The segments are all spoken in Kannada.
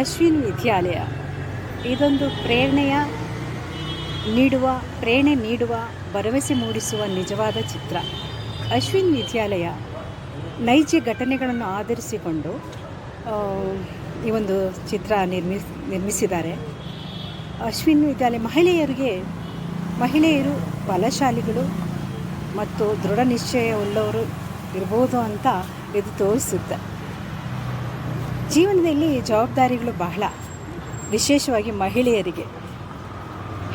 ಅಶ್ವಿನ್ ವಿದ್ಯಾಲಯ ಇದೊಂದು ಪ್ರೇರಣೆಯ ನೀಡುವ, ಪ್ರೇರಣೆ ನೀಡುವ, ಭರವಸೆ ಮೂಡಿಸುವ ನಿಜವಾದ ಚಿತ್ರ. ಅಶ್ವಿನ್ ವಿದ್ಯಾಲಯ ನೈಜ ಘಟನೆಗಳನ್ನು ಆಧರಿಸಿಕೊಂಡು ಈ ಒಂದು ಚಿತ್ರ ನಿರ್ಮಿಸ್ ನಿರ್ಮಿಸಿದ್ದಾರೆ. ಅಶ್ವಿನ್ ವಿದ್ಯಾಲಯ ಮಹಿಳೆಯರಿಗೆ, ಮಹಿಳೆಯರು ಬಲಶಾಲಿಗಳು ಮತ್ತು ದೃಢ ನಿಶ್ಚಯವುಳ್ಳವರು ಇರ್ಬೋದು ಅಂತ ಇದು ತೋರಿಸುತ್ತೆ. ಜೀವನದಲ್ಲಿ ಜವಾಬ್ದಾರಿಗಳು ಬಹಳ, ವಿಶೇಷವಾಗಿ ಮಹಿಳೆಯರಿಗೆ.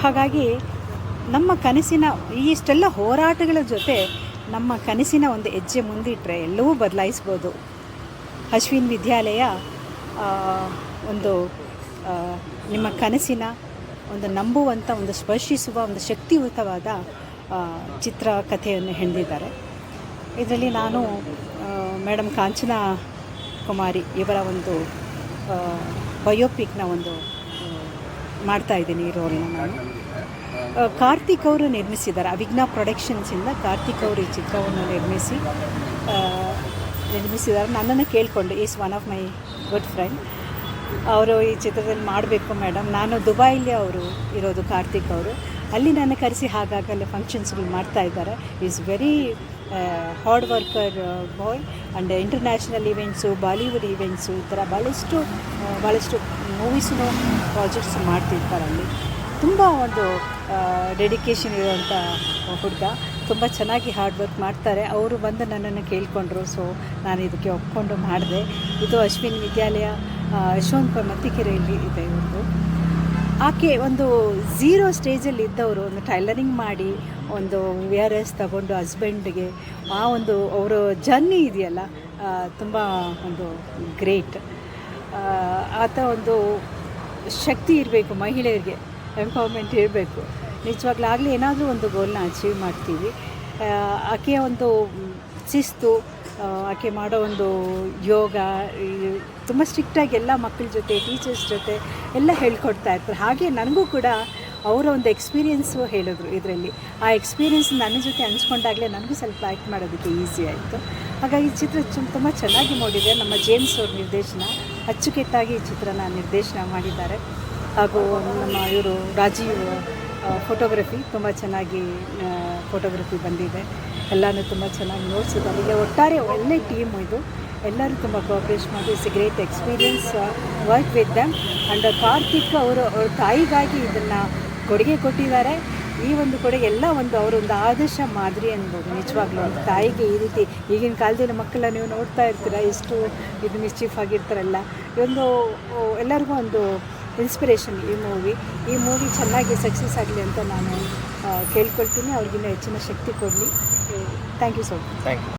ಹಾಗಾಗಿ ನಮ್ಮ ಕನಸಿನ ಇಷ್ಟೆಲ್ಲ ಹೋರಾಟಗಳ ಜೊತೆ ನಮ್ಮ ಕನಸಿನ ಒಂದು ಹೆಜ್ಜೆ ಮುಂದಿಟ್ಟರೆ ಎಲ್ಲವೂ ಬದಲಾಯಿಸ್ಬೋದು. ಅಶ್ವಿನ್ ವಿದ್ಯಾಲಯ ಒಂದು ನಿಮ್ಮ ಕನಸಿನ ಒಂದು ನಂಬುವಂಥ ಒಂದು ಸ್ಪರ್ಶಿಸುವ, ಒಂದು ಶಕ್ತಿಯುತವಾದ ಚಿತ್ರಕಥೆಯನ್ನು ಹೆಣೆದಿದ್ದಾರೆ. ಇದರಲ್ಲಿ ನಾನು ಮೇಡಮ್ ಕಾಂಚನಾ ಕುಮಾರಿ ಇವರ ಒಂದು ಬಯೋಪಿಕ್ನ ಒಂದು ಮಾಡ್ತಾ ಇದ್ದೀನಿ ಈ ರೋಲ್ನ ನಾನು. ಕಾರ್ತಿಕ್ ಅವರು ನಿರ್ಮಿಸಿದ್ದಾರೆ. ಅವಿಘ್ನ ಪ್ರೊಡಕ್ಷನ್ಸಿಂದ ಕಾರ್ತಿಕ್ ಅವರು ಈ ಚಿತ್ರವನ್ನು ನಿರ್ಮಿಸಿ ನಿರ್ಮಿಸಿದ್ದಾರೆ. ನನ್ನನ್ನು ಕೇಳಿಕೊಂಡು, is one of my good friend. ಅವರು ಈ ಚಿತ್ರದಲ್ಲಿ ಮಾಡಬೇಕು ಮೇಡಮ್. ನಾನು ದುಬೈಲಿ ಅವರು ಇರೋದು ಕಾರ್ತಿಕ್ ಅವರು. ಅಲ್ಲಿ ನಾನು ಕರೆಸಿ ಹಾಗಾಗಲ್ಲ ಫಂಕ್ಷನ್ಸ್ಗಳು ಮಾಡ್ತಾ ಇದ್ದಾರೆ. Is very hard worker boy and international events Bollywood events ಈ ಥರ ಭಾಳಷ್ಟು ಭಾಳಷ್ಟು ಮೂವೀಸ್ನು ಪ್ರಾಜೆಕ್ಟ್ಸ್ ಮಾಡ್ತಿರ್ತಾರೆ ಅಲ್ಲಿ. ತುಂಬ ಒಂದು ಡೆಡಿಕೇಶನ್ ಇರುವಂಥ ಹುಡುಗ. ತುಂಬ ಚೆನ್ನಾಗಿ ಹಾರ್ಡ್ ವರ್ಕ್ ಮಾಡ್ತಾರೆ. ಅವರು ಬಂದು ನನ್ನನ್ನು ಕೇಳಿಕೊಂಡ್ರು ಸೊ ನಾನು ಇದಕ್ಕೆ ಒಪ್ಕೊಂಡು ಮಾಡಿದೆ. ಇದು ಅಶ್ವಿನ್ ವಿದ್ಯಾಲಯ ಯಶವಂತಪುರ ಮತ್ತಿಕೆರೆಯಲ್ಲಿ ಇದೆ ಇವರು ಆಕೆ ಒಂದು ಝೀರೋ ಸ್ಟೇಜಲ್ಲಿ ಇದ್ದವರು, ಒಂದು ಟೈಲರಿಂಗ್ ಮಾಡಿ ಒಂದು ವಿ ಆರ್ ಎಸ್ ತಗೊಂಡು ಹಸ್ಬೆಂಡ್ಗೆ, ಆ ಒಂದು ಅವರ ಜರ್ನಿ ಇದೆಯಲ್ಲ ತುಂಬ ಒಂದು ಗ್ರೇಟ್. ಆತ ಒಂದು ಶಕ್ತಿ ಇರಬೇಕು, ಮಹಿಳೆಯರಿಗೆ ಎಂಪವರ್ಮೆಂಟ್ ಇರಬೇಕು. ನಿಜವಾಗ್ಲೂ ಆಗಲಿ ಏನಾದರೂ ಒಂದು ಗೋಲ್ನ ಅಚೀವ್ ಮಾಡ್ತೀವಿ. ಆಕೆಯ ಒಂದು ಶಿಸ್ತು ಆಕೆ ಮಾಡೋ ಒಂದು ಯೋಗ ತುಂಬ ಸ್ಟ್ರಿಕ್ಟಾಗಿ ಎಲ್ಲ ಮಕ್ಕಳ ಜೊತೆ ಟೀಚರ್ಸ್ ಜೊತೆ ಎಲ್ಲ ಹೇಳ್ಕೊಡ್ತಾ ಇರ್ತಾರೆ. ಹಾಗೆ ನನಗೂ ಕೂಡ ಅವರ ಒಂದು ಎಕ್ಸ್ಪೀರಿಯೆನ್ಸು ಹೇಳಿದ್ರು ಇದರಲ್ಲಿ. ಆ ಎಕ್ಸ್ಪೀರಿಯೆನ್ಸ್ ನನ್ನ ಜೊತೆ ಹಂಚ್ಕೊಂಡಾಗಲೇ ನನಗೂ ಸ್ವಲ್ಪ ಆ್ಯಕ್ಟ್ ಮಾಡೋದಕ್ಕೆ ಈಸಿ ಆಯಿತು. ಹಾಗಾಗಿ ಚಿತ್ರ ತುಂಬ ಚೆನ್ನಾಗಿ ಮೂಡಿದೆ. ನಮ್ಮ ಜೇಮ್ಸ್ ಅವ್ರ ನಿರ್ದೇಶನ, ಅಚ್ಚುಕಟ್ಟಾಗಿ ಈ ಚಿತ್ರನ ನಿರ್ದೇಶನ ಮಾಡಿದ್ದಾರೆ. ಹಾಗೂ ನಮ್ಮ ಇವರು ರಾಜೀವ್ ಫೋಟೋಗ್ರಫಿ ತುಂಬ ಚೆನ್ನಾಗಿ ಫೋಟೋಗ್ರಫಿ ಬಂದಿದೆ. ಎಲ್ಲನೂ ತುಂಬ ಚೆನ್ನಾಗಿ ನೋಡ್ಸಿದ್ದಾರೆ. ಈಗ ಒಟ್ಟಾರೆ ಒಳ್ಳೆ ಟೀಮ್ ಇದು. ಎಲ್ಲರೂ ತುಂಬ ಕೋಆಪ್ರೇಟ್ ಮಾಡಿ. It's a great experience work with them and Karthik ಅವರು, ಅವ್ರ ತಾಯಿಗಾಗಿ ಇದನ್ನು ಕೊಡುಗೆ ಕೊಟ್ಟಿದ್ದಾರೆ. ಈ ಒಂದು ಕೊಡುಗೆ ಎಲ್ಲ ಒಂದು ಅವರೊಂದು ಆದರ್ಶ ಮಾದರಿ ಅನ್ಬೋದು ನಿಜವಾಗ್ಲೂ. ಒಂದು ತಾಯಿಗೆ ಈ ರೀತಿ ಈಗಿನ ಕಾಲದಲ್ಲಿ ಮಕ್ಕಳನ್ನ ನೀವು ನೋಡ್ತಾ ಇರ್ತೀರ? ಎಷ್ಟು ಇದು ಮಿಸ್ಚೀಫ್ ಆಗಿರ್ತಾರಲ್ಲ. ಓ, ಎಲ್ಲರಿಗೂ ಒಂದು ಇನ್ಸ್ಪಿರೇಷನ್ ಈ ಮೂವಿ ಈ ಮೂವಿ ಚೆನ್ನಾಗಿ ಸಕ್ಸಸ್ ಆಗಲಿ ಅಂತ ನಾನು ಕೇಳ್ಕೊಳ್ತೀನಿ. ಅವ್ರಿಗಿನ್ನ ಹೆಚ್ಚಿನ ಶಕ್ತಿ ಕೊಡಲಿ. Thank you so much thank you